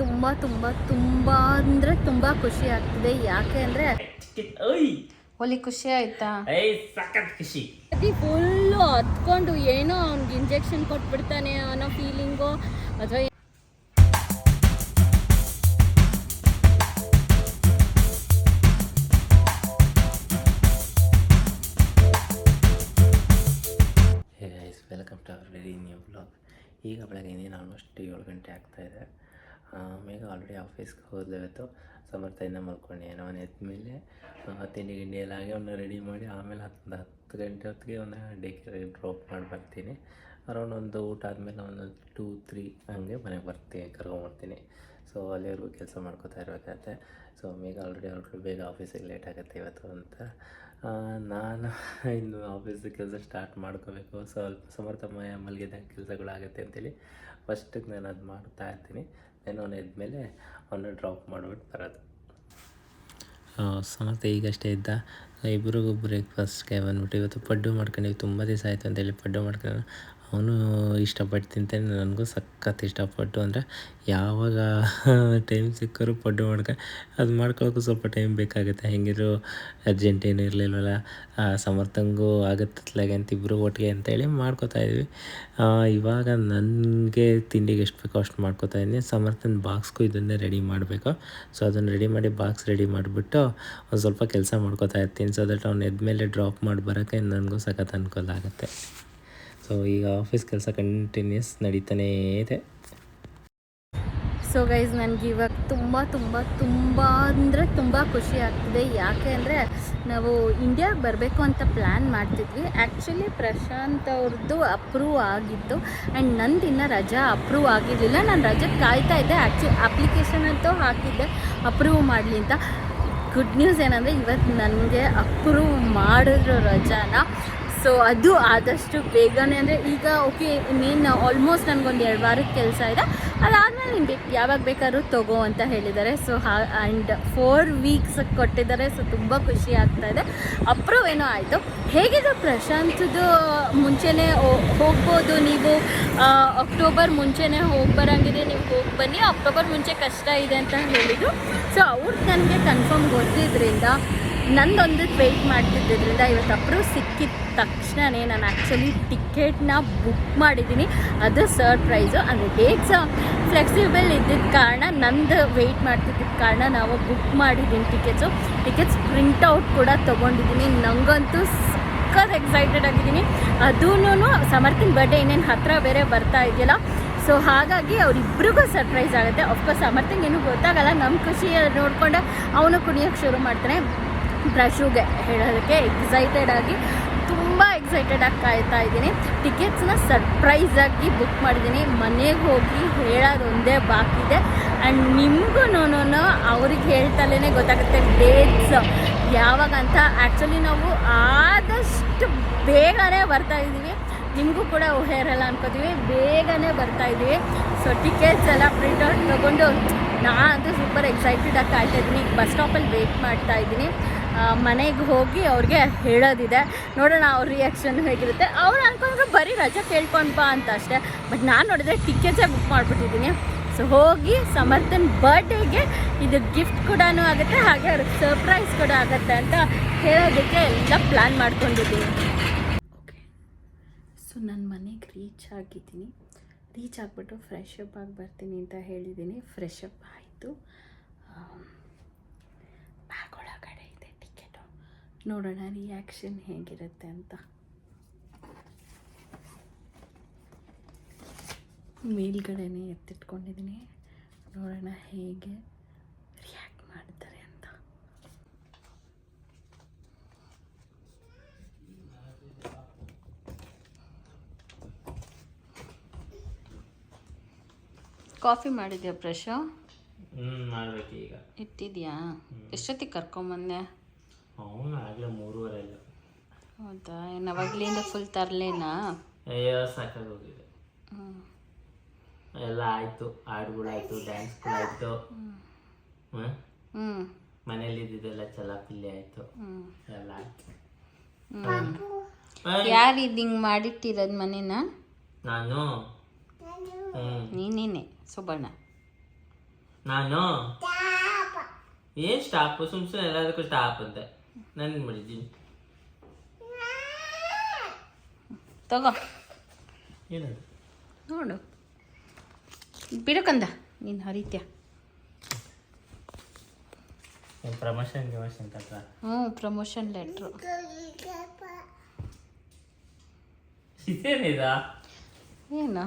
ತುಂಬ ತುಂಬ ತುಂಬ ಅಂದರೆ ತುಂಬ ಖುಷಿ ಆಗ್ತಿದೆ. ಯಾಕೆ ಅಂದರೆ ಓಯ್ ಒಲಿ ಖುಷಿ ಆಯ್ತಾ? ಖುಷಿ. ಅದಿ ಫುಲ್ಲು ಹತ್ಕೊಂಡು ಏನೋ ಅವ್ನಿಗೆ ಇಂಜೆಕ್ಷನ್ ಕೊಟ್ಬಿಡ್ತಾನೆ ಅನ್ನೋ ಫೀಲಿಂಗು ಅಥವಾ welcome to our very new blog ಈಗ ಬೆಳಗ್ಗೆ ಇನ್ನೇನು ಆಲ್ಮೋಸ್ಟ್ ಏಳು ಗಂಟೆ ಆಗ್ತಾಯಿದೆ ಮೇಘ ಆಲ್ರೆಡಿ ಆಫೀಸ್ಗೆ ಹೋದ್ಲೇವತ್ತು ಸಮರ್ಥ ಇನ್ನ ಮಲ್ಕೊಂಡು ಅವನು ಎದ್ಮೇಲೆ ಮೇಲೆ ತಿಂಡಿ ಗಿಂಡಿ ಎಲ್ಲ ಆಗಿ ಅವನ್ನ ರೆಡಿ ಮಾಡಿ ಆಮೇಲೆ ಹತ್ತು ಹತ್ತು ಗಂಟೆ ಹೊತ್ತಿಗೆ ಅವನ್ನ ಡೇ ಕೇರ್ ಡ್ರಾಪ್ ಮಾಡಿ ಬರ್ತೀನಿ. ಅರೌಂಡ್ ಒಂದು ಊಟ ಆದಮೇಲೆ ಒಂದು ಟೂ ತ್ರೀ ಹಂಗೆ ಮನೆಗೆ ಬರ್ತೀನಿ ಕರ್ಕೊಂಬರ್ತೀನಿ ಸೊ ಅಲ್ಲಿವರೆಗೂ ಕೆಲಸ ಮಾಡ್ಕೋತಾ ಇರಬೇಕಾಗತ್ತೆ. ಸೊ ಮೇಘ ಆಲ್ರೆಡಿ ಆಲ್ರೆಡಿ ಬೇಗ ಆಫೀಸಿಗೆ ಲೇಟ್ ಆಗುತ್ತೆ ಇವತ್ತು ಅಂತ. ನಾನು ಇನ್ನು ಆಫೀಸಿಗೆ ಕೆಲಸ ಸ್ಟಾರ್ಟ್ ಮಾಡ್ಕೋಬೇಕು. ಸ್ವಲ್ಪ ಸಮರ್ಥಮಯ ಮಲಗಿದ ಕೆಲಸಗಳಾಗುತ್ತೆ ಅಂತೇಳಿ ಫಸ್ಟಿಗೆ ನಾನು ಅದು ಮಾಡ್ತಾ ಇರ್ತೀನಿ. ದೆನ್ ಅವನು ಎದ್ಮೇಲೆ ಅವನ್ನ ಡ್ರಾಪ್ ಮಾಡಿಬಿಟ್ಟು ಬರೋದು ಸಮರ್ಥ ಈಗಷ್ಟೇ ಇದ್ದ. ಇಬ್ಬರಿಗೂ ಬ್ರೇಕ್ಫಾಸ್ಟ್ಗೆ ಬಂದ್ಬಿಟ್ಟು ಇವತ್ತು ಪಡ್ಡು ಮಾಡ್ಕೊಂಡಿವಿ ತುಂಬ ದಿವಸ ಆಯಿತು ಅಂತೇಳಿ ಪಡ್ಡು ಮಾಡ್ಕೊಂಡು ಅವನು ಇಷ್ಟಪಟ್ಟು ತಿಂತಾನೆ, ನನಗೂ ಸಖತ್ ಇಷ್ಟಪಟ್ಟು. ಅಂದರೆ ಯಾವಾಗ ಟೈಮ್ ಸಿಕ್ಕರೂ ಪಡ್ಡು ಮಾಡ್ಕೊ, ಅದು ಮಾಡ್ಕೊಳ್ಳೋಕ್ಕೂ ಸ್ವಲ್ಪ ಟೈಮ್ ಬೇಕಾಗುತ್ತೆ. ಹೆಂಗಿದ್ರು ಅರ್ಜೆಂಟ್ ಏನು ಇರಲಿಲ್ವಲ್ಲ ಸಮರ್ಥಂಗೂ ಆಗುತ್ತಲಾಗೆ ಅಂತ ಇಬ್ಬರು ಒಟ್ಟಿಗೆ ಅಂತೇಳಿ ಮಾಡ್ಕೋತಾ ಇದ್ವಿ. ಇವಾಗ ನನಗೆ ತಿಂಡಿಗೆ ಎಷ್ಟು ಬೇಕೋ ಅಷ್ಟು ಮಾಡ್ಕೋತಾ ಇದ್ದೀನಿ. ಸಮರ್ಥನ ಬಾಕ್ಸ್ಗೂ ಇದನ್ನೇ ರೆಡಿ ಮಾಡಬೇಕು. ಸೊ ಅದನ್ನು ರೆಡಿ ಮಾಡಿ ಬಾಕ್ಸ್ ರೆಡಿ ಮಾಡಿಬಿಟ್ಟು ಒಂದು ಸ್ವಲ್ಪ ಕೆಲಸ ಮಾಡ್ಕೋತಾ ಇರ್ತೀನಿ. ಸೊ ದಟ್ ಅವ್ನು ಎದ್ಮೇಲೆ ಡ್ರಾಪ್ ಮಾಡಿ ಬರೋಕ್ಕೆ ನನಗೂ ಸಖತ್ ಅನುಕೂಲ ಆಗುತ್ತೆ. ಸೊ ಈಗ ಆಫೀಸ್ ಕೆಲಸ ಕಂಟಿನ್ಯೂಸ್ ನಡೀತಾನೇ ಇದೆ. ಸೊ ಗೈಸ್ ನನಗೆ ಇವಾಗ ತುಂಬ ತುಂಬ ತುಂಬ ಅಂದರೆ ತುಂಬ ಖುಷಿ ಆಗ್ತಿದೆ. ಯಾಕೆ ಅಂದರೆ ನಾವು ಇಂಡಿಯಾಗೆ ಬರಬೇಕು ಅಂತ ಪ್ಲ್ಯಾನ್ ಮಾಡ್ತಿದ್ವಿ. ಆ್ಯಕ್ಚುಲಿ ಪ್ರಶಾಂತ್ ಅವ್ರದ್ದು ಅಪ್ರೂವ್ ಆಗಿತ್ತು. ಆ್ಯಂಡ್ ನಂದು ಇನ್ನೂ ರಜಾ ಅಪ್ರೂವ್ ಆಗಿರಲಿಲ್ಲ. ನಾನು ರಜೆ ಕಾಯ್ತಾ ಇದ್ದೆ. ಆ್ಯಕ್ಚು ಅಪ್ಲಿಕೇಶನ್ ಅಂತೂ ಹಾಕಿದ್ದೆ. ಅಪ್ರೂವ್ ಮಾಡಲಿ ಅಂತ. ಗುಡ್ ನ್ಯೂಸ್ ಏನಂದರೆ ಇವತ್ತು ನನಗೆ ಅಪ್ರೂವ್ ಮಾಡಿದ್ರು ರಜಾನ. ಸೊ ಅದು ಆದಷ್ಟು ಬೇಗನೆ ಅಂದರೆ ಈಗ ಓಕೆ ಮೇನ್ ಆಲ್ಮೋಸ್ಟ್ ನನಗೊಂದು ಎರಡು ವಾರಕ್ಕೆ ಕೆಲಸ ಇದೆ. ಅದಾದಮೇಲೆ ನಿಮಗೆ ಯಾವಾಗ ಬೇಕಾದ್ರೂ ತಗೋ ಅಂತ ಹೇಳಿದ್ದಾರೆ. ಸೊ ಹಾ ಆ್ಯಂಡ್ ಫೋರ್ ವೀಕ್ಸ್ ಕೊಟ್ಟಿದ್ದಾರೆ. ಸೊ ತುಂಬ ಖುಷಿ ಆಗ್ತಾ ಇದೆ. ಅಪ್ರೂವ್ ಏನೋ ಆಯಿತು. ಹೇಗಿದೆ ಪ್ರಶಾಂತದ್ದು ಮುಂಚೆನೇ ಹೋಗ್ಬೋದು ನೀವು? ಅಕ್ಟೋಬರ್ ಮುಂಚೆನೇ ಹೋಗಿ ಬರೋಂಗಿದೆ, ನೀವು ಹೋಗಿ ಬನ್ನಿ. ಅಕ್ಟೋಬರ್ ಮುಂಚೆ ಕಷ್ಟ ಇದೆ ಅಂತ ಹೇಳಿದರು. ಸೊ ಅವ್ರು ನನಗೆ ಕನ್ಫರ್ಮ್ ಗೊತ್ತಿದ್ದರಿಂದ ನಂದೊಂದು ವೆಯ್ಟ್ ಮಾಡ್ತಿದ್ದರಿಂದ ಇವತ್ತು ಅಪ್ರೂವ್ ಸಿಕ್ಕಿದ ತಕ್ಷಣವೇ ನಾನು ಆ್ಯಕ್ಚುಲಿ ಟಿಕೆಟ್ನ ಬುಕ್ ಮಾಡಿದ್ದೀನಿ. ಅದು ಸರ್ಪ್ರೈಸು ಅಂದರೆ ಡೇಟ್ಸ್ ಫ್ಲೆಕ್ಸಿಬಲ್ ಇದ್ದಿದ್ದ ಕಾರಣ ನಂದು ವೆಯ್ಟ್ ಮಾಡ್ತಿದ್ದ ಕಾರಣ ನಾವು ಬುಕ್ ಮಾಡಿದ್ದೀನಿ ಟಿಕೆಟ್ಸು ಟಿಕೆಟ್ಸ್ ಪ್ರಿಂಟೌಟ್ ಕೂಡ ತೊಗೊಂಡಿದ್ದೀನಿ. ನನಗಂತೂ ಸಕ್ಕತ್ ಎಕ್ಸೈಟೆಡ್ ಆಗಿದ್ದೀನಿ. ಅದೂ ಸಮರ್ಥಿನ್ ಬರ್ಡೇ ಇನ್ನೇನು ಹತ್ತಿರ ಬೇರೆ ಬರ್ತಾ ಇದೆಯಲ್ಲ. ಸೊ ಹಾಗಾಗಿ ಅವರಿಬ್ರಿಗೂ ಸರ್ಪ್ರೈಸ್ ಆಗುತ್ತೆ. ಅಫ್ಕೋರ್ಸ್ ಸಮರ್ಥಿಂಗ್ ಏನೂ ಗೊತ್ತಾಗಲ್ಲ. ನಮ್ಮ ಖುಷಿ ನೋಡಿಕೊಂಡು ಅವನು ಕುಣಿಯೋಕ್ಕೆ ಶುರು ಮಾಡ್ತಾನೆ. ಬ್ರಷುಗೆ ಹೇಳೋದಕ್ಕೆ ಎಕ್ಸೈಟೆಡ್ ಆಗಿ ತುಂಬ ಎಕ್ಸೈಟೆಡ್ ಆಗಿ ಕಾಯ್ತಾ ಇದ್ದೀನಿ. ಟಿಕೆಟ್ಸ್ನ ಸರ್ಪ್ರೈಸಾಗಿ ಬುಕ್ ಮಾಡಿದ್ದೀನಿ. ಮನೆಗೆ ಹೋಗಿ ಹೇಳೋದೊಂದೇ ಬಾಕಿ ಇದೆ. ಆ್ಯಂಡ್ ನಿಮಗೂ ಅವ್ರಿಗೆ ಹೇಳ್ತಲೇ ಗೊತ್ತಾಗುತ್ತೆ ಡೇಟ್ಸ್ ಯಾವಾಗ ಅಂತ ಆ್ಯಕ್ಚುಲಿ ನಾವು ಆದಷ್ಟು ಬೇಗನೆ ಬರ್ತಾ ಇದ್ದೀವಿ. ನಿಮಗೂ ಕೂಡ ಇರಲ್ಲ ಅನ್ಕೋತೀವಿ. ಬೇಗನೆ ಬರ್ತಾ ಇದ್ದೀವಿ. ಸೊ ಟಿಕೆಟ್ಸ್ ಎಲ್ಲ ಪ್ರಿಂಟೌಟ್ ತೊಗೊಂಡು ನಾನಂತೂ ಸೂಪರ್ ಎಕ್ಸೈಟೆಡ್ ಆಗಿ ಕಾಯ್ತಾ ಇದ್ದೀನಿ. ಈಗ ಬಸ್ ಸ್ಟಾಪಲ್ಲಿ ವೆಯ್ಟ್ ಮಾಡ್ತಾ ಇದ್ದೀನಿ. ಮನೆಗೆ ಹೋಗಿ ಅವ್ರಿಗೆ ಹೇಳೋದಿದೆ. ನೋಡೋಣ ಅವ್ರ ರಿಯಾಕ್ಷನ್ ಹೇಗಿರುತ್ತೆ. ಅವ್ರು ಅನ್ಕೊಂಡ್ರೆ ಬರೀ ರಜೆ ಕೇಳ್ಕೊಂಡು ಬಾ ಅಂತ ಅಷ್ಟೇ. ಬಟ್ ನಾನು ನೋಡಿದ್ರೆ ಟಿಕೆಟ್ಸೇ ಬುಕ್ ಮಾಡಿಬಿಟ್ಟಿದ್ದೀನಿ. ಸೊ ಹೋಗಿ ಸಮರ್ಥನ್ ಬರ್ಡೇಗೆ ಇದು ಗಿಫ್ಟ್ ಕೂಡ ಆಗುತ್ತೆ, ಹಾಗೆ ಅವ್ರಿಗೆ ಸರ್ಪ್ರೈಸ್ ಕೂಡ ಆಗುತ್ತೆ ಅಂತ ಹೇಳೋದಕ್ಕೆ ಎಲ್ಲ ಪ್ಲ್ಯಾನ್ ಮಾಡ್ಕೊಂಡಿದ್ದೀನಿ. ಓಕೆ ಸೊ ನನ್ನ ಮನೆಗೆ ರೀಚ್ ಆಗಿದ್ದೀನಿ. ರೀಚ್ ಆಗಿಬಿಟ್ಟು ಫ್ರೆಶ್ ಅಪ್ ಆಗಿ ಬರ್ತೀನಿ ಅಂತ ಹೇಳಿದ್ದೀನಿ. ಫ್ರೆಶ್ ಅಪ್ ಆಯಿತು ಬ್ಯಾಗ್ ಒಳಗಡೆ ಇದೆ ಟಿಕೆಟು ನೋಡೋಣ ರಿಯಾಕ್ಷನ್ ಹೇಗಿರುತ್ತೆ ಅಂತ. ಮೇಲ್ಗಡೆನೇ ಎತ್ತಿಟ್ಕೊಂಡಿದ್ದೀನಿ ನೋಡೋಣ ಹೇಗೆ ರಿಯಾಕ್ಟ್ ಮಾಡ್ತಾರೆ ಅಂತ. ಕಾಫಿ ಮಾಡಿದ್ಯಾ ಮಾಡ್ಬೇಕು ಈಗ. ಇಟ್ಟಿದ್ಯಾ? ಎಷ್ಟೊತ್ತಿಗೆ ಕರ್ಕೊಂಬಂದೆ? ಅವನು ಆಗಲೇ ಮೂರುವರೆ ಇಲ್ಲ. ಹೌದಾ? ಏನು ಅವಾಗ್ಲಿಂದ ಫುಲ್ ತರಲೇನಾ? ಅಯ್ಯೋ ಸಾಕಾಗೋಗಿದೆ ಎಲ್ಲ ಆಯಿತು ಹಾಡುಗಳಾಯಿತು ಡ್ಯಾನ್ಸ್ಗಳಾಯಿತು ಹ್ಞೂ ಹ್ಞೂ ಮನೇಲಿ ಇದ್ದಿದ್ದೆಲ್ಲ ಚಲಾಪಿಲ್ಲಿ ಆಯಿತು. ಹ್ಞೂ ಎಲ್ಲ ಆಯಿತು. ಯಾರು ಇದು ಹಿಂಗೆ ಮಾಡಿಟ್ಟಿರೋದು ಮನೇನ? ನಾನು? ಹ್ಞೂ ನೀನೇನೆ ಸುಬಣ್ಣ. ನಾನು? ಏನ್ ಸ್ಟಾಪ್? ಸುಮ್ ಸುಮ್ಮನೆ ಎಲ್ಲದಕ್ಕೂ ಸ್ಟಾಪ್ ಅಂತೆ. ನಾನು ಮಾಡಿದ್ದೀನಿ ತಗೋ. ಏನದು ನೋಡು. ಬಿಡಕಂದ. ನೀನು ಹರಿತ್ಯ. ಪ್ರಮೋಷನ್ ಗಿಮೋಷನ್ ಕತ್ರ ಹ್ಞೂ ಪ್ರಮೋಷನ್ ಲೆಟ್ರು ಇದೇನಿದ? ಏನು?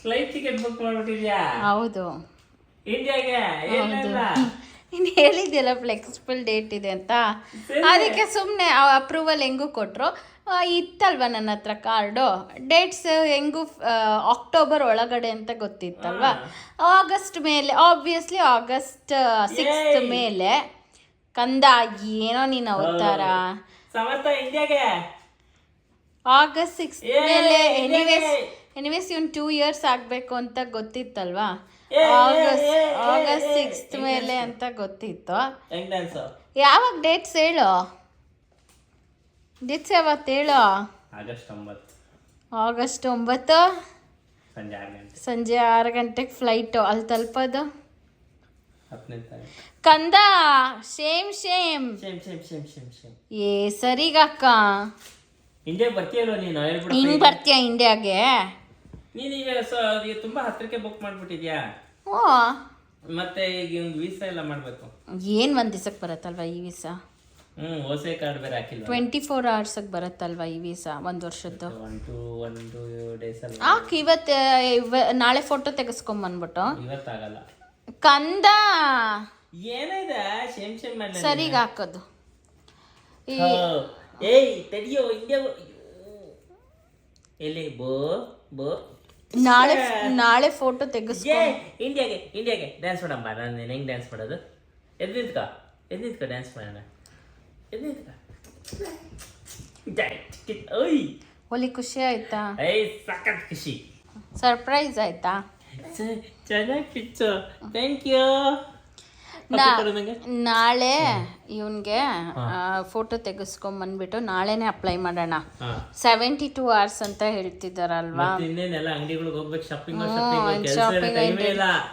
ಫ್ಲೈಟ್ ಟಿಕೆಟ್ ಬುಕ್ ಮಾಡ್ಬಿಟ್ಟಿದ್ಯಾ? ಹೌದು. ಇಂಡಿಯಾಗೆ ಏನಿಲ್ಲ ನೀನು ಹೇಳಿದ್ಯಲ್ಲ ಫ್ಲೆಕ್ಸಿಬಲ್ ಡೇಟ್ ಇದೆ ಅಂತ? ಅದಕ್ಕೆ ಸುಮ್ಮನೆ ಅಪ್ರೂವಲ್ ಹೆಂಗೂ ಕೊಟ್ಟರು ಇತ್ತಲ್ವ ನನ್ನ ಹತ್ರ ಕಾರ್ಡು? ಡೇಟ್ಸ್ ಹೆಂಗೂ ಅಕ್ಟೋಬರ್ ಒಳಗಡೆ ಅಂತ ಗೊತ್ತಿತ್ತಲ್ವ? ಆಗಸ್ಟ್ ಮೇಲೆ ಆಬ್ವಿಯಸ್ಲಿ ಆಗಸ್ಟ್ ಸಿಕ್ಸ್ತ್ ಮೇಲೆ. ಕಂದ ಏನೋ ನೀನು ಅವತಾರ. August six! ಮೇಲೆ! ಎನಿವೇಸ್ ಎನಿವೇಸ್ ಇವ್ನು ಟೂ ಇಯರ್ಸ್ ಆಗಬೇಕು ಅಂತ ಗೊತ್ತಿತ್ತಲ್ವಾ! August August! ಸಿಕ್ಸ್ತ್ ಮೇಲೆ ಅಂತ ಗೊತ್ತಿತ್ತು. ಹೆಂಗ್ ಯಾವಾಗ ಡೇಟ್ಸ್ ಹೇಳು? ಡೇಟ್ಸ್ ಯಾವತ್ತು ಹೇಳು? ಆಗಸ್ಟ್ ಒಂಬತ್ತು. ಆಗಸ್ಟ್ ಒಂಬತ್ತು? ಸಂಜೆ ಆರು ಗಂಟೆ. ಸಂಜೆ ಆರು ಗಂಟೆಗೆ ಫ್ಲೈಟು ಅಲ್ಲಿ ತಲುಪೋದು? ಕಂದ ಸೇಮ್ ಸೇಮ್ ಏ ಸರಿಗಕ್ಕ. ಇಂಡಿಯಾಗೆ ಬರ್ತೀಯಲ್ವ ನೀನು? ಹೇಳ್ಬಿಡು ಬರ್ತೀಯ ಇಂಡಿಯಾಗೆ ನೀನು ಈಗ ಸೊ ಈಗ ತುಂಬಾ ಹತ್ತಿರಕ್ಕೆ ಬುಕ್ ಮಾಡ್ಬಿಟ್ಟಿದ್ಯಾ? ಓ ಮತ್ತೆ ಈಗ ಒಂದು ವೀಸಾ ಎಲ್ಲ ಮಾಡಬೇಕು. ಏನು ಒಂದು ದಿವಸಕ್ಕೆ ಬರುತ್ತಲ್ವ ಈ ವೀಸಾ ಹ್ಞೂ ಓಸೆ ಕಾರ್ಡ್ ಬೇರೆ ಹಾಕಿಲ್ಲ ಟ್ವೆಂಟಿ ಫೋರ್ ಅವರ್ಸಿಗೆ ಬರುತ್ತಲ್ವ ಈ ವೀಸಾ ಒಂದು ವರ್ಷದ್ದು? ಟು ಒಂದು ಡೇಸ್ ಅಲ್ಲ ಆಕೆ ಇವತ್ತು ಇವ ನಾಳೆ ಫೋಟೋ ತೆಗೆಸ್ಕೊಂಬಂದ್ಬಿಟ್ಟು ಇವತ್ತಾಗಲ್ಲ. ಕಂದ! ಏನಿದೆ ಶೇಮ್ ಸೇಮ್ ಮೇಲೆ ಸರಿಗೆ ಹಾಕೋದು. ಈ ಏಯ್ ತಡಿಯೋ ಇಂಡಿಯಾ ಎಲ್ಲಿ? ಬೋ ಬೋ. ನಾಳೆ ನಾಳೆ ಫೋಟೋ ತೆಗೆಸ್ಕೊ. ಇಂಡಿಯಾಗೆ ಇಂಡಿಯಾಗೆ. ಡ್ಯಾನ್ಸ್ ಮಾಡಮ್ಮ ನಾನು ಹೆಂಗೆ ಡ್ಯಾನ್ಸ್ ಮಾಡೋದು? ಎದ್ದು ನಿಂತ್ಕ ಎದ್ದು ನಿಂತ್ಕ ಡ್ಯಾನ್ಸ್ ಮಾಡೋಣ. ಎದ್ದು ನಿಂತ್ಕ. ಓಯ್. ಒಲಿ ಖುಷಿ ಆಯ್ತಾ? ಏಯ್ ಸಖತ್ ಖುಷಿ. ಸರ್ಪ್ರೈಸ್ ಆಯ್ತಾ? ಚೆನ್ನಾಗಿ ಪಿಚ್ಚು ಥ್ಯಾಂಕ್ ಯು ನಾಳೆ ಇವನ್ಗೆ ಫೋಟೋ ತೆಗೆಸ್ಕೊಂಬಂದ್ಬಿಟ್ಟು ನಾಳೆನೆ ಅಪ್ಲೈ ಮಾಡೋಣ. ಸೆವೆಂಟಿ ಟೂ ಅವರ್ಸ್ ಅಂತ ಹೇಳ್ತಿದ್ದಾರಲ್ವಾ? ಶಾಪಿಂಗ್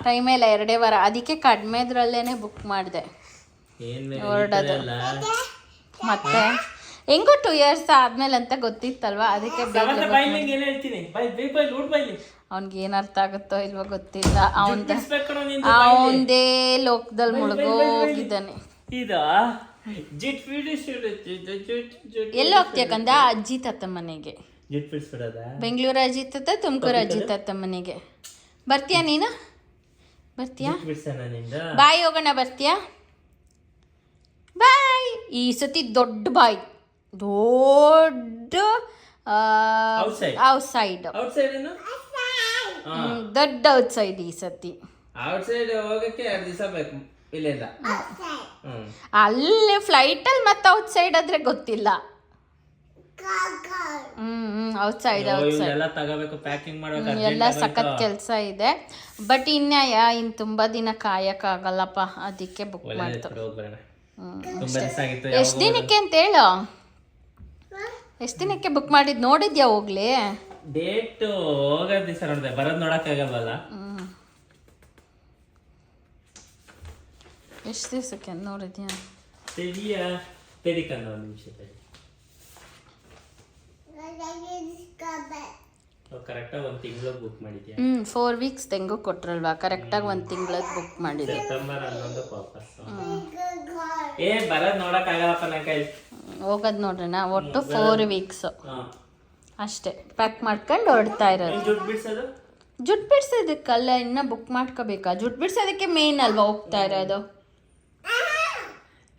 ಟೈಮೇ ಇಲ್ಲ. ಎರಡೇ ವಾರ. ಅದಕ್ಕೆ ಕಡಿಮೆದ್ರಲ್ಲೇನೆ ಬುಕ್ ಮಾಡಿದೆ. ಹೊರಡೋದು. ಮತ್ತೆ? ಹೆಂಗೋ ಟೂ ಇಯರ್ಸ್ ಆದ್ಮೇಲೆ ಅಂತ ಗೊತ್ತಿತ್ತಲ್ವಾ? ಅದಕ್ಕೆ ಅವ್ನಿಗೆ ಏನ್ ಅರ್ಥ ಆಗುತ್ತೋ ಇಲ್ವೋ ಗೊತ್ತಿಲ್ಲ. ಅವನ್ ಅವಂದೇ ಅವನದೇ ಲೋಕದಲ್ಲಿ ಮುಳುಗೋಗಿದ್ದಾನೆ ಎಲ್ಲಿ ಹೋಗ್ತೀಯ ಕಂದ? ಅಜ್ಜಿ ತಾತ ಮನೆಗೆ ಬೆಂಗಳೂರು ಅಜ್ಜಿ ತಾತ ತುಮಕೂರು ಅಜ್ಜಿ ತಾತ ಮನೆಗೆ ಬರ್ತೀಯಾ ನೀನು? ಬರ್ತೀಯಾ? ಬಾಯ್ ಹೋಗೋಣ ಬರ್ತೀಯಾ? ಬಾಯ್. ಈ ಸತಿ ದೊಡ್ಡ ಬಾಯ್. ದೊಡ್ಡ Outside. Outside outside ಏನು ದೊಡ್ಡ ಔಟ್ ಸೈಡ್ ಈ ಸತಿ. ಔಟ್ ಸೈಡ್ ಹೋಗಕ್ಕೆ ಎರಡು ದಿವಸ ಬೇಕು ಇಲ್ಲಿಂದ. ಫ್ಲೈಟ್ ಅಲ್ಲಿ ಮತ್ತೆ ಔಟ್ ಸೈಡ್ ಆದ್ರೆ ಗೊತ್ತಿಲ್ಲ. ಔಟ್ ಸೈಡ್ ಔಟ್ ಸೈಡ್ ಎಲ್ಲ ಸಖತ್ ಕೆಲಸ ಇದೆ. ಬಟ್ ಇನ್ಯಾಯ ಇನ್ ತುಂಬಾ ದಿನ ಕಾಯಕ್ಕಾಗಲ್ಲಪ್ಪ ಅದಕ್ಕೆ ಬುಕ್ ಮಾಡ್ತು. ಹೋಗ್ಬರೋಣ. ತುಂಬಾ ದಿವಸ ಎಷ್ಟು ದಿನಕ್ಕೆ ಅಂತ ಹೇಳು. ಎಷ್ಟು ದಿನಕ್ಕೆ ಬುಕ್ ಮಾಡಿದ್ ನೋಡಿದ್ಯಾ ಹೋಗ್ಲಿ? ಡೇಟ್ ಹೋಗೋದ್ ದಿವಸ ನೋಡಿದೆ ಬರೋದ್ ನೋಡಕ್ ಆಗಲ್ವಲ್ಲ? ಹ್ಮ್. ಎಷ್ಟು ದಿವಸಕ್ಕೆ ನೋಡಿದ್ಯಾ? ತೆಗಿಯ? ಒಂದು ನಿಮಿಷ ತಡಿ. ಕರೆಕ್ಟಾಗಿ ಒಂದು ತಿಂಗಳು ಬುಕ್ ಮಾಡಿದ್ಯಾ? ಹ್ಮ್ ಫೋರ್ ವೀಕ್ಸ್ ತೆಂಗು ಕೊಟ್ರಲ್ವಾ? ಕರೆಕ್ಟಾಗಿ ಒಂದು ಬುಕ್ ಮಾಡಿದೆ ಸೆಪ್ಟೆಂಬರ್ ಹನ್ನೊಂದು ವಾಪಸ್ ಏ ಬರೋದ್ ನನ್ನ ಕೈ ಹೋಗೋದು ಒಟ್ಟು ಫೋರ್ ವೀಕ್ಸು ಹಾ ಅಷ್ಟೇ. ಪ್ಯಾಕ್ ಮಾಡ್ಕೊಂಡು ಹೊರಡ್ತಾ ಇರೋದು. ಜುಟ್ ಬಿಡ್ಸೋದಕ್ಕಲ್ಲ ಇನ್ನ ಬುಕ್ ಮಾಡ್ಕೋಬೇಕಾ? ಜುಟ್ ಬಿಡ್ಸೋದಕ್ಕೆ ಮೇನ್ ಅಲ್ವಾ ಹೋಗ್ತಾ ಇರೋದು?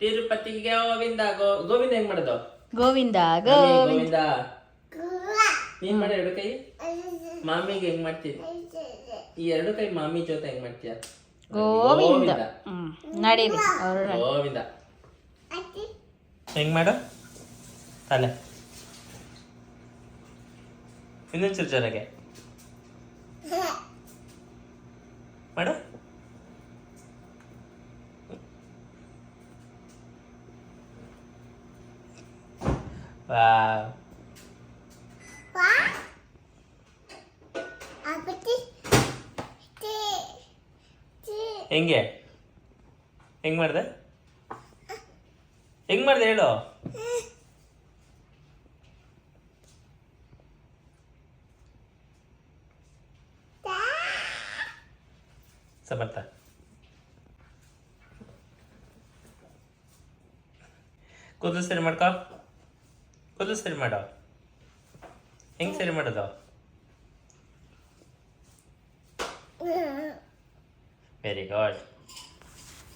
ತಿರುಪತಿಗೆ ಗೋವಿಂದ ಗೋವಿಂದ ಹೆಂಗ್ ಮಾಡೋದು? ಗೋವಿಂದ ಗೋವಿಂದ. ನೀನ್ ಮಾಡ ಎರಡು ಕೈ. ಮಾಮಿಗೆ ಹೆಂಗ್ ಮಾಡ್ತೀಯ ಈ ಎರಡು ಕೈ ಮಾಮಿ ಜೊತೆ ಹೆಂಗ್ ಮಾಡ್ತೀಯ? ಗೋವಿಂದ. ನಡೀರಿ ಗೋವಿಂದ. ಹೆಂಗ್ ಮಾಡು? ಅಲ್ಲ ಇನ್ನೊಂಚೂರು ಜೊತೆಗೆ ಮಾಡು. ವಾವ್ ಹೆಂಗೆ? ಹೆಂಗ್ ಮಾಡ್ದೆ? ಹೆಂಗ್ ಮಾಡ್ದೆ ಹೇಳು? ಸಮರ್ಥ ಕೂದಲು ಸರಿ ಮಾಡ್ಕೊ. ಕೂದಲು ಸರಿ ಮಾಡೋ. ಹೆಂಗ್ ಸರಿ ಮಾಡೋದು? ವೆರಿ ಗುಡ್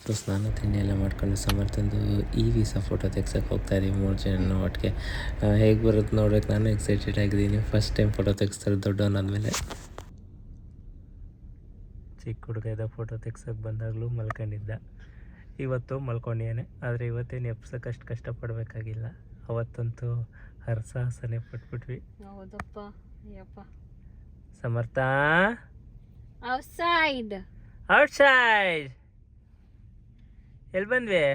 ಸೊ ಸ್ನಾನ ತಿಂಡಿ ಎಲ್ಲ ಮಾಡ್ಕೊಂಡು ಸಮರ್ಥಂದು ಈ ವೀಸಾ ಫೋಟೋ ತೆಗ್ಸಕ್ಕೆ ಹೋಗ್ತಾ ಇದೀವಿ ಮೂರು ಜನ ಒಟ್ಟಿಗೆ. ಹೇಗೆ ಬರುತ್ತೆ ನೋಡೋಕೆ ನಾನು ಎಕ್ಸೈಟೆಡ್ ಆಗಿದ್ದೀನಿ. ಫಸ್ಟ್ ಟೈಮ್ ಫೋಟೋ ತೆಗಿಸ್ತಾರೆ ದೊಡ್ಡವನಾದ್ಮೇಲೆ. ಚಿಕ್ಕ ಹುಡುಗ ಇದ್ದ ಫೋಟೋ ತೆಗ್ಸಕ್ಕೆ ಬಂದಾಗಲೂ ಮಲ್ಕೊಂಡಿದ್ದ. ಇವತ್ತು ಮಲ್ಕೊಂಡಿಯಾನೆ ಆದರೆ ಇವತ್ತೇನು ಎಪ್ಸೋಕ್ಕಷ್ಟು ಕಷ್ಟಪಡಬೇಕಾಗಿಲ್ಲ. ಅವತ್ತಂತೂ ಹರಸಾಹಸನೆ ಪಟ್ಬಿಟ್ವಿ. ಹೌದಪ್ಪ ಯಪ್ಪ. ಸಮರ್ಥ? ಔಟ್ಸೈಡ್ ಔಟ್ಸೈಡ್ ಎಲ್ಲಿ ಬಂದ್ವಿ?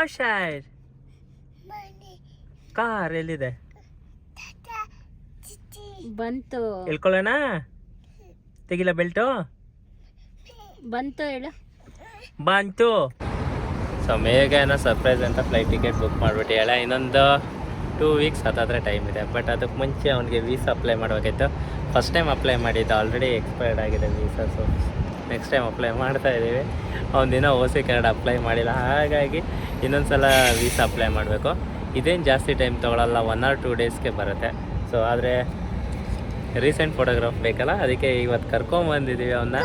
ಔಟ್ಸೈಡ್ ಕಾರ್ ಎಲ್ಲಿದೆ? ಬಂತು. ಹೇಳ್ಕೊಳ್ಳೋಣ ತೆಗಿಲ ಬೆಲ್ಟು? ಬಂತು ಹೇಳು. ಬಂತು. ಸೊ ಮೇಘ ಏನೋ ಸರ್ಪ್ರೈಸ್ ಅಂತ ಫ್ಲೈಟ್ ಟಿಕೆಟ್ ಬುಕ್ ಮಾಡಿಬಿಟ್ಟು ಹೇಳ ಇನ್ನೊಂದು ಟೂ ವೀಕ್ಸ್ ಹತ್ತಾದ್ರೆ ಟೈಮ್ ಇದೆ. ಬಟ್ ಅದಕ್ಕೆ ಮುಂಚೆ ಅವನಿಗೆ ವೀಸಾ ಅಪ್ಲೈ ಮಾಡಬೇಕಿತ್ತು ಫಸ್ಟ್ ಟೈಮ್ ಅಪ್ಲೈ ಮಾಡಿದ್ದು ಆಲ್ರೆಡಿ ಎಕ್ಸ್ಪೈರ್ಡ್ ಆಗಿದೆ visa so next time apply ಮಾಡ್ತಾ ಇದ್ದೀವಿ. ಅವ್ನು ದಿನ ಓ ಸಿ ಕಾರ್ಡ್ ಅಪ್ಲೈ ಮಾಡಿಲ್ಲ. ಹಾಗಾಗಿ ಇನ್ನೊಂದು ಸಲ ವೀಸಾ ಅಪ್ಲೈ ಮಾಡಬೇಕು. ಇದೇನು ಜಾಸ್ತಿ ಟೈಮ್ ತೊಗೊಳಲ್ಲ ಒನ್ ಆರ್ ಟೂ ಡೇಸ್ಗೆ ಬರುತ್ತೆ. ಸೊ ಆದರೆ ರೀಸೆಂಟ್ ಫೋಟೋಗ್ರಾಫ್ ಬೇಕಲ್ಲ? ಅದಕ್ಕೆ ಇವತ್ತು ಕರ್ಕೊಂಬಂದಿದ್ದೀವಿ ಅವನ್ನ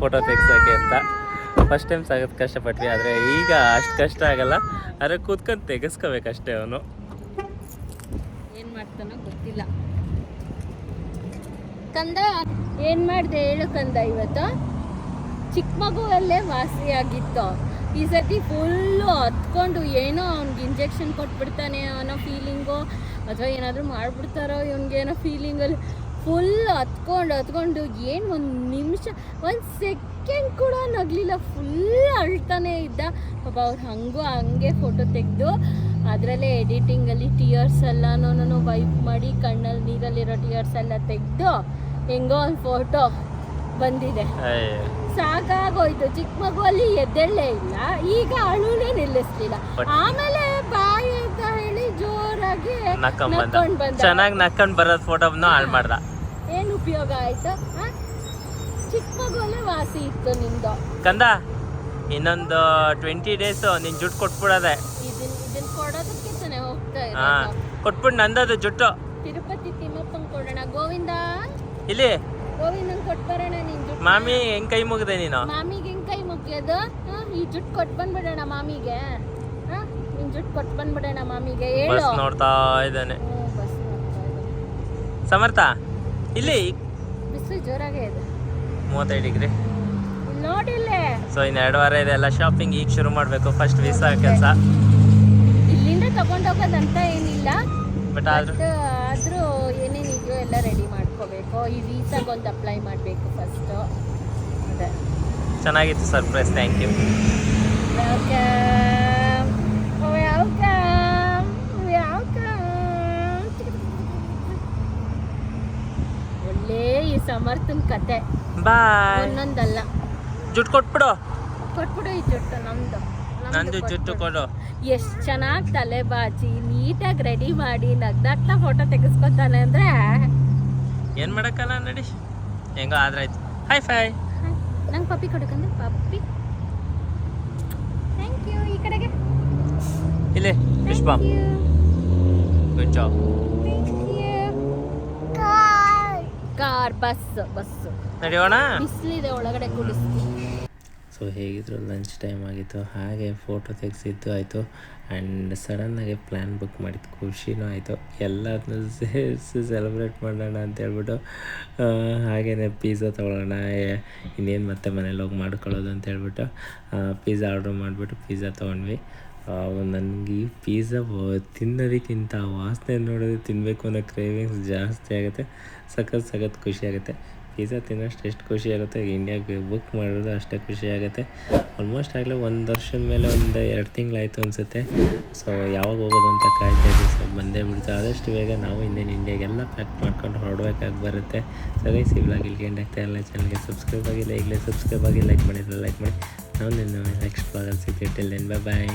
ಫೋಟೋ ತೆಗ್ಸೋಕ್ಕೆ ಅಂತ. ಫಸ್ಟ್ ಟೈಮ್ ಸಾಗೋದು ಕಷ್ಟಪಟ್ವಿ, ಆದರೆ ಈಗ ಅಷ್ಟು ಕಷ್ಟ ಆಗಲ್ಲ. ಆದರೆ ಕೂತ್ಕೊಂಡು ತೆಗೆಸ್ಕೋಬೇಕಷ್ಟೇ ಅವನು. ಏನು ಮಾಡ್ತಾನೋ ಗೊತ್ತಿಲ್ಲ. ಕಂದ, ಏನು ಮಾಡಿದೆ ಹೇಳು ಕಂದ ಇವತ್ತು? ಚಿಕ್ಕ ಮಗುವಲ್ಲೇ ವಾಸಿಯಾಗಿತ್ತು. ಈ ಸತಿ ಫುಲ್ಲು ಹತ್ಕೊಂಡು ಏನೋ ಅವ್ನಿಗೆ ಇಂಜೆಕ್ಷನ್ ಕೊಟ್ಬಿಡ್ತಾನೆ ಅನ್ನೋ ಫೀಲಿಂಗು ಅಥವಾ ಏನಾದರೂ ಮಾಡ್ಬಿಡ್ತಾರೋ ಇವನಿಗೇನೋ ಫೀಲಿಂಗಲ್ಲಿ ಫುಲ್ ಹತ್ಕೊಂಡು ಹತ್ಕೊಂಡು ಏನು ಒಂದು ನಿಮಿಷ ಒಂದು ಸೆಕೆಂಡ್ ಕೂಡ ನಗಲಿಲ್ಲ. ಫುಲ್ ಅಳ್ತಾನೆ ಇದ್ದ. ಪಾಪ ಅವ್ರು ಹಂಗೂ ಹಂಗೆ ಫೋಟೋ ತೆಗೆದು ಅದರಲ್ಲೇ ಎಡಿಟಿಂಗಲ್ಲಿ ಟಿಯರ್ಸ್ ಎಲ್ಲನೂ ವೈಪ್ ಮಾಡಿ ಕಣ್ಣಲ್ಲಿ ನೀರಲ್ಲಿರೋ ಟಿಯರ್ಸ್ ಎಲ್ಲ ತೆಗೆದು ಹೆಂಗೋ ಒಂದು ಫೋಟೋ ಬಂದಿದೆ. ಸಾಕಾಗೋಯ್ತು. ಚಿಕ್ಕ ಮಗುವಲ್ಲಿ ಎದ್ದಳ್ಳೇ ಇಲ್ಲ. ಈಗ ಅಳುನೇ ನಿಲ್ಲಿಸ್ಲಿಲ್ಲ. ಆಮೇಲೆ ಜೋರಾಗಿ ನಕ್ಕಂಡ್ ಬಂದ. ನಕ್ಕೊಂಡ್ ಬಂದ. ಚೆನ್ನಾಗಿ ನಕ್ಕೊಂಡ್ ಬರೋದ್ ಫೋಟೋನ ಹಾಳು ಮಾಡ್ದ. ಏನ್ ಉಪಯೋಗ ಆಯ್ತು? ಆ? ಚಿಕ್ಕ ಮಗುವಲ್ಲೇ ವಾಸಿ ಇತ್ತು ನಿಂದು. ಕಂದ ಇನ್ನೊಂದು ಟ್ವೆಂಟಿ ಡೇಸ್ ನಿನ್ ಜುಟ್ಟು ಕೊಟ್ಬಿಡೋದೆ. ಇದನ್ ಇದನ್ ಕೊಡೋದಕ್ಕೆ ತಾನೇ ಹೋಗ್ತಾ ಹಾ. ಇರೋದು ಕೊಟ್ಬಿಟ್ಟು ನಂದದು ಜುಟ್ಟು. ತಿರುಪತಿ ತಿಮ್ಮಪ್ಪನ್ ಕೊಡೋಣ. ಗೋವಿಂದ? ಇಲ್ಲಿ. ಗೋವಿಂದನ್ ನಿನ್ ಜುಟ್ಟು. ಮಾಮಿ ಹೆಂಗ್ ಕೈ ಮುಗ್ದೆ ನೀನು? ಮಾಮಿಗೆ ಹೆಂಗ್ ಕೈ ಮುಗಿಯೋದು? ಆ, ಈ ಜುಟ್ ಕೊಟ್ ಬಂದ್ಬಿಡೋಣ ಮಾಮಿಗೆ. ನಿನ್ ಕೊಟ್ಟು ಕೊಟ್ ಬಂದ್ಬಿಡೋಣ ಮಾಮಿಗೆ ಹೇಳು. ಬಸ್ ನೋಡ್ತಾ ಇದ್ದಾನೆ. ಹ್ಮ್, ಬಸ್ ನೋಡ್ತಾ ಇದ್ದೀನಿ. ಸಮರ್ಥ ಇಲ್ಲಿ ಬಿಸಿಲು ಜೋರಾಗೇ ಇದೆ. ಮೂವತ್ತೈದು ಡಿಗ್ರಿ. ಇಲ್ಲಿ ನೋಡಿಲ್ಲೇ. ಸೊ ಇನ್ನು ಎರಡು ವಾರ ಇದೆ ಎಲ್ಲ ಶಾಪಿಂಗ್ ಈಗ ಶುರು ಮಾಡಬೇಕು ಫಸ್ಟ್ ವೀಸಾ ಕೆಲಸ. ಇಲ್ಲಿಂದ ತಗೊಂಡೋಗೋದಂತ ಏನಿಲ್ಲ. ಬಟ್ ಆದ್ರೂ ಬಟ್ ಆದ್ರೂ ಏನೇನಿದೆಯೋ ಎಲ್ಲ ರೆಡಿ ಮಾಡ್ಕೋಬೇಕು. ಈ ವೀಸಾಗೊಂದು ಅಪ್ಲೈ ಮಾಡಬೇಕು ಫಸ್ಟು ಅದೇ. ಚೆನ್ನಾಗಿತ್ತು surprise thank you welcome welcome welcome ಒಳ್ಳೆ ಈ ಸಮರ್ಥನ್ ಕತೆ. ಬಾಯ್. ಒಂದೊಂದಲ್ಲ. ಜುಟ್ಟು ಕೊಟ್ಬಿಡು. ಕೊಟ್ಬಿಡು ಈ ಜುಟ್ಟು ನಮ್ದು. ನಂದು ಜುಟ್ಟು ಕೊಡು. ಎಷ್ಟು ಚೆನ್ನಾಗಿ ತಲೆ ಬಾಚಿ ನೀಟಾಗಿ ರೆಡಿ ಮಾಡಿ ನಗ್ದಾಗ್ತಾ ಫೋಟೋ ತೆಗೆಸ್ಕೊತಾನೆ ಅಂದ್ರೆ. ಏನ್ ಮಾಡಕ್ಕಲ್ಲ ನಡಿ. ಹೆಂಗೋ ಆದ್ರಾಯ್ತು. ಹಾಯ್ ಫೈ ನಂಗೆ ಪಪ್ಪಿ ಕೊಡಕಂದ್ರೆ ಪಪ್ಪಿ. ಥ್ಯಾಂಕ್ ಯು ಈ ಕಡೆಗೆ. ಇಲ್ಲೇ fish bomb good job car bus bus. ನಡೆಯೋಣ? ಬಿಸಿಲಿದೆ ಒಳಗಡೆ ಕುಡಿಸ್ತಿ ಸೊ ಹೇಗಿದ್ರು ಲಂಚ್ ಟೈಮ್ ಆಗಿತ್ತು. ಹಾಗೆ ಫೋಟೋ ತೆಗೆಸಿದ್ದು ಆಯಿತು. ಆ್ಯಂಡ್ ಸಡನ್ನಾಗಿ ಪ್ಲ್ಯಾನ್ ಬುಕ್ ಮಾಡಿದ್ದು. ಖುಷಿನೂ ಆಯಿತು. ಎಲ್ಲದನ್ನೂ ಸೇರಿಸಿ ಸೆಲೆಬ್ರೇಟ್ ಮಾಡೋಣ ಅಂತ ಹೇಳ್ಬಿಟ್ಟು ಹಾಗೇನೆ ಪಿಝಾ ತೊಗೊಳ್ಳೋಣ. ಇನ್ನೇನು ಮತ್ತೆ ಮನೇಲಿ ಹೋಗಿ ಮಾಡ್ಕೊಳ್ಳೋದು ಅಂತ ಹೇಳ್ಬಿಟ್ಟು ಪಿಝಾ ಆರ್ಡ್ರ್ ಮಾಡಿಬಿಟ್ಟು ಪಿಝಾ ತೊಗೊಂಡ್ವಿ. ನನಗೆ ಈ ಪಿಝಾ ತಿನ್ನೋದಕ್ಕಿಂತ ವಾಸನೆ ನೋಡೋದು ತಿನ್ನಬೇಕು ಅನ್ನೋ ಕ್ರೇವಿಂಗ್ಸ್ ಜಾಸ್ತಿ ಆಗುತ್ತೆ. ಸಖತ್ ಸಖತ್ ಖುಷಿ ಆಗುತ್ತೆ. ಪಿಜ್ಜಾ ತಿನ್ನೋಷ್ಟು ಎಷ್ಟು ಖುಷಿ ಆಗುತ್ತೆ ಇಂಡಿಯಾಗೆ ಬುಕ್ ಮಾಡೋದು ಅಷ್ಟೇ ಖುಷಿ ಆಗುತ್ತೆ. ಆಲ್ಮೋಸ್ಟ್ ಆಗಲೇ ಒಂದು ವರ್ಷದ ಮೇಲೆ ಒಂದು ಎರಡು ತಿಂಗಳಾಯಿತು ಅನಿಸುತ್ತೆ. ಸೊ ಯಾವಾಗ ಹೋಗೋದು ಅಂತ ಕಾಯ್ತಾ ಇದ್ದೀವಿ. ಸೊ ಬಂದೇ ಬಿಡ್ತು. ಆದಷ್ಟು ಬೇಗ ನಾವು ಇನ್ನೇನು ಇಂಡಿಯಾಗೆಲ್ಲ ಪ್ಯಾಕ್ ಮಾಡ್ಕೊಂಡು ಹೊರಡಬೇಕಾಗಿ ಬರುತ್ತೆ. ಸೊ ಗೈಸ್ ಈ ಬ್ಲಾಗ್ ಇಲ್ಲಿಗೆ ಎಂಡ್ ಆಗ್ತಾ ಇಲ್ಲ. ಚಾನಲ್ಗೆ ಸಬ್ಸ್ಕ್ರೈಬ್ ಆಗಿಲ್ಲ, ಈಗಲೇ ಸಬ್ಸ್ಕ್ರೈಬ್ ಆಗಿ ಲೈಕ್ ಮಾಡಿದ್ರೆ ಲೈಕ್ ಮಾಡಿ. ನಾವು ನಿನ್ನ ನೆಕ್ಸ್ಟ್ ಬ್ಲಾಗಲ್ಲಿ ಸಿಗ್ತೀವಿ ಟಿಲ್ ದೆನ್ ಬಾಯ್